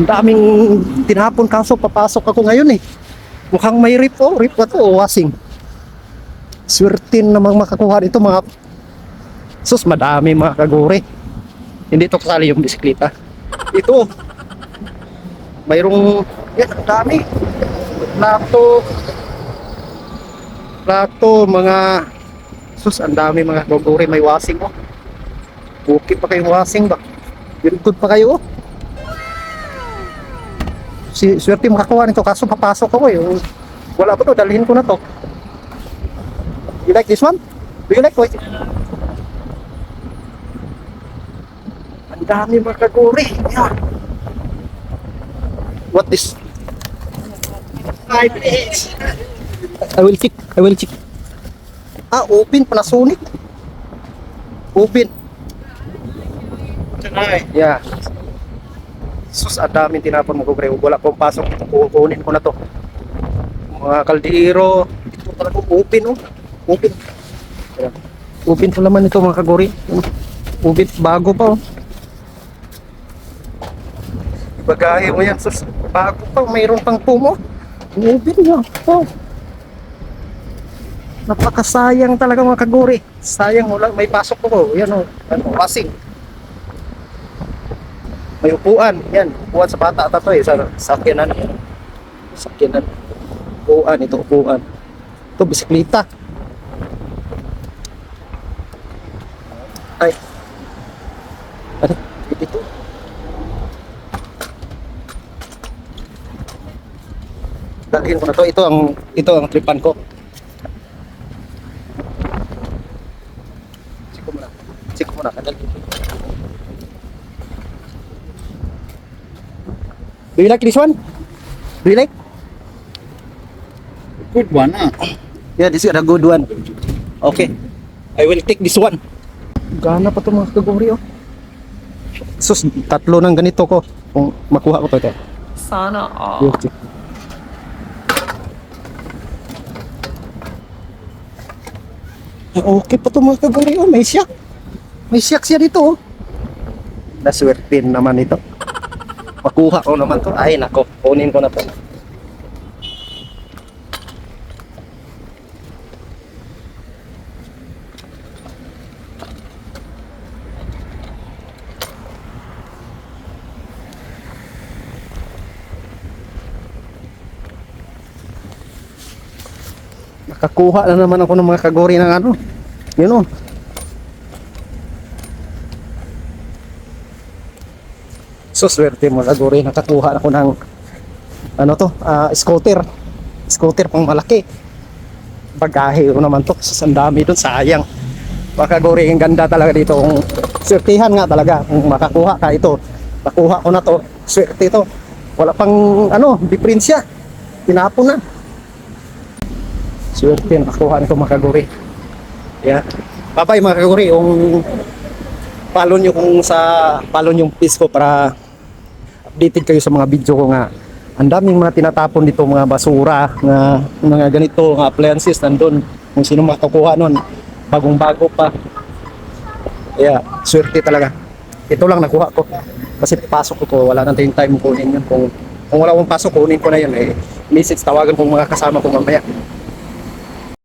Ang daming tinapon kaso papasok ako ngayon eh. Mukhang may rip oh, rip ba to o washing? Swertin namang makakuha dito mga sus madami mga kaguri. Hindi to kasali yung bisikleta. Ito. Mayroong yan ang dami. Plato. Plato mga sus ang dami mga kaguri may washing oh. Okay pa kayong washing ba? Good pa kayo oh si swerte makakuha nito kaso papasok ako eh. Wala pa to? Dalhin ko na to. You like this one? do you like it? ang dami mga kaguri. Yan. what this? five minutes. I will check I will check ah open Panasonic? Open yeah Sus, ang daming tinapon mo kagre. Wala pong pasok. Kukunin ko na to. Mga kaldero. Ito talaga open oh. Open. Open pa naman ito mga kaguri. Open. Bago pa oh. Ibagahe mo yan. Sus, bago pa. Mayroon pang pumo. Open yan. Oh. Napakasayang talaga mga kaguri. Sayang wala. May pasok ko. Yan oh. Ano, passing may upuan. Yan, upuan sa bata ata to eh, sa sakyanan. Sakyanan. Upuan, ito upuan. Ito, bisikleta. Ay. Ano? Ito. Dalhin ko na to. Ito ang ito ang tripan ko. Siko muna. Siko muna. Kadalhin Do you like this one? Do you like? Good one, ah. Yeah, this is a good one. Okay. I will take this one. Gana pa to mga kaguri oh. Sus, tatlo ng ganito ko. Kung makuha ko to ito. Sana all. Okay. Ah, Okay pa to mga kaguri oh. May siyak. May siyak siya dito oh. Naswertin naman ito. Makuha ko naman to. Ay nako, kunin ko na to. Nakakuha na naman ako ng mga kagori ng ano. Yun oh. So swerte mga kagori, nakakuha ako ng ano to, ah, scooter. Scooter pang malaki. Bagahe ko naman to, sa dami doon, sayang. Mga kagori, ang ganda talaga dito. Kung swertihan nga talaga, kung makakuha ka ito. Nakuha ko na to, swerte ito. Wala pang ano, diferensya. Tinapon na. Swerte nakakuha nito mga kaguri. Yeah. Bye-bye mga kaguri. Yung follow nyo kung sa follow yung page ko para updated kayo sa mga video ko nga. Ang daming mga tinatapon dito mga basura nga mga ganito nga appliances nandun. Kung sino makakuha nun bagong bago pa. Yeah, swerte talaga. Ito lang nakuha ko. Kasi pasok ko to, wala nang time kunin yun. Kung, kung wala akong pasok, kunin ko na yun. Eh, message tawagan ko mga kasama ko mamaya.